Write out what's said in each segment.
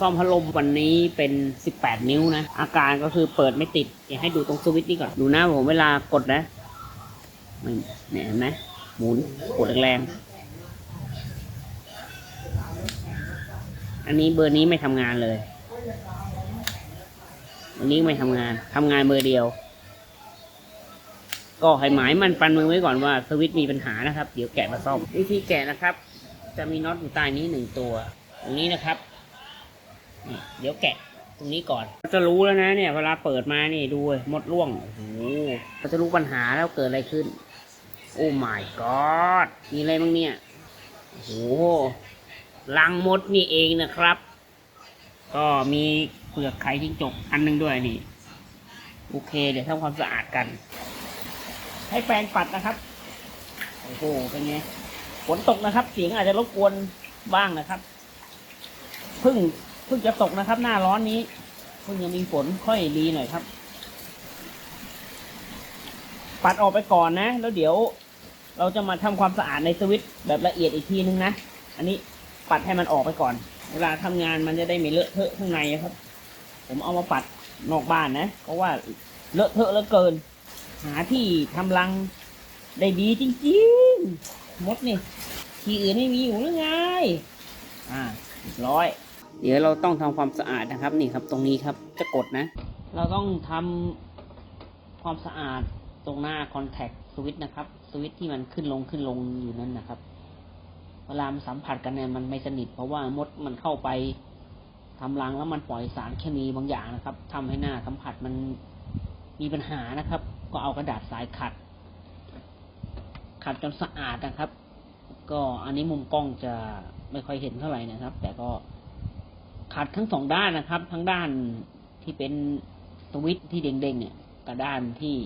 ซ่อมพัดลมวันนี้เป็น 18 นิ้วนะ อาการก็คือเปิดไม่ติด อยากให้ดูตรงสวิตช์นี่ก่อน ดูนะผมเวลากดนะเนี่ยเห็นไหมหมุนกดแรงอันนี้เบอร์นี้ไม่ทำงานเลย อันนี้ไม่ทำงานทำงานเบอร์เดียว ก็ให้หมายมันปันมือไว้ก่อนว่าสวิตช์มีปัญหานะครับ เดี๋ยวแกะมาซ่อม วิธีแกะนะครับ จะมีน็อตอยู่ใต้นี้หนึ่งตัว ตรงนี้นะครับ นี่เดี๋ยวแกะตรงนี้ก่อนเราจะรู้แล้วนะเนี่ยเวลาเปิดมานี่ดูเลยมดร่วงโอ้โหเราจะรู้ปัญหาแล้วเกิดอะไรขึ้น โอ้ my god มีอะไรบ้างเนี่ยโอ้โหลังมดนี่เองนะครับ ก็มีเปลือกไข่จิ้งจกอันหนึงด้วยนี่ โอเค เดี๋ยวทำความสะอาดกัน ให้แปรงปัดนะครับ โอ้โหเป็นไงฝนตกนะครับ เสียงอาจจะรบกวนบ้างนะครับพิ่ง เพิ่งจะตกนะครับ หน้าร้อนนี้เพิ่งยังมีฝนค่อยดีหน่อยครับ ปัดออกไปก่อนนะ แล้วเดี๋ยว เราจะมาทำความสะอาดในสวิตช์แบบละเอียดอีกทีนึงนะอันนี้ปัดให้มันออกไปก่อน เวลาทำงานมันจะได้ไม่เลอะเทอะข้างในครับ ผมเอามาปัดนอกบ้านนะ เพราะว่าเลอะเทอะเหลือเกิน หาที่ทำรังได้ดีจริงๆมดนี่ที่อื่นไม่มีอยู่หรือไง อ่าร้อย เดี๋ยวเราต้องทำความสะอาดนะครับ นี่ครับ ตรงนี้ครับจะกดนะ เราต้องทำความสะอาดตรงหน้าคอนแทคสวิตช์นะครับ สวิตช์ที่มันขึ้นลงขึ้นลงอยู่นั่นนะครับ เวลามันสัมผัสกันเนี่ยมันไม่สนิท เพราะว่ามดมันเข้าไปทำรังแล้วมันปล่อยสารเคมีบางอย่างนะครับทำให้หน้าสัมผัสมันมีปัญหานะครับ ก็เอากระดาษทรายขัด ขัดจนสะอาดนะครับ ก็อันนี้มุมกล้องจะไม่ค่อยเห็นเท่าไหร่นะครับ แต่ก็ ขัดทั้งสองด้านนะครับ ทั้งด้านที่เป็นสวิตที่เด้งๆเนี่ยกับด้านที่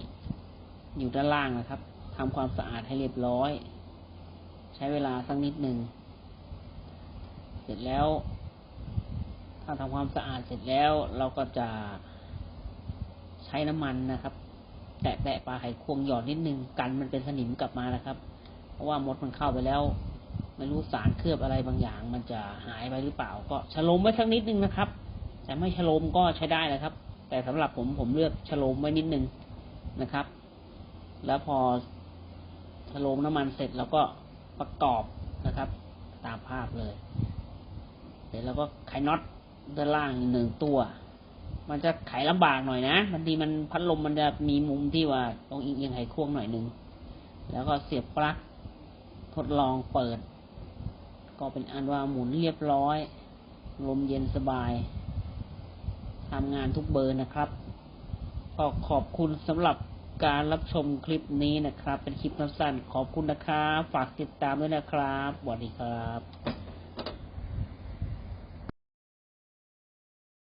อยู่ด้านล่างนะครับทำความสะอาดให้เรียบร้อย ใช้เวลาสักนิดหนึ่งเสร็จแล้ว ถ้าทำความสะอาดเสร็จแล้ว เราก็จะใช้น้ำมันนะครับแตะแตะปลาไขควงหยอดนิดนึงกันมันเป็นสนิมกลับมานะครับ เพราะว่ามดมันเข้าไปแล้ว ไม่รู้สารเคลือบอะไรบางอย่าง มันจะหายไปหรือเปล่า ก็ฉโลมไว้สักนิดนึงนะครับ แต่ไม่ฉโลมก็ใช้ได้นะครับ แต่สำหรับผมผมเลือกฉโลมไว้นิดนึงนะครับ แล้วพอฉโลมน้ำมันเสร็จแล้วก็ประกอบนะครับ ตามภาพเลยเสร็จแล้วก็ไขน็อตด้านล่างอีกหนึ่งตัว มันจะไขลำบากหน่อยนะบางทีมันพัดลมมันจะมีมุมที่ว่าตรงเอียงๆไขควงหน่อยนึงแล้วก็เสียบปลั๊กทดลองเปิด ก็เป็นอันว่าหมุนเรียบร้อย ลมเย็นสบายทำงานทุกเบอร์นะครับก็ขอบคุณสำหรับการรับชมคลิปนี้นะครับ เป็นคลิปสั้นๆขอบคุณนะครับ ฝากติดตามด้วยนะครับสวัสดีครับ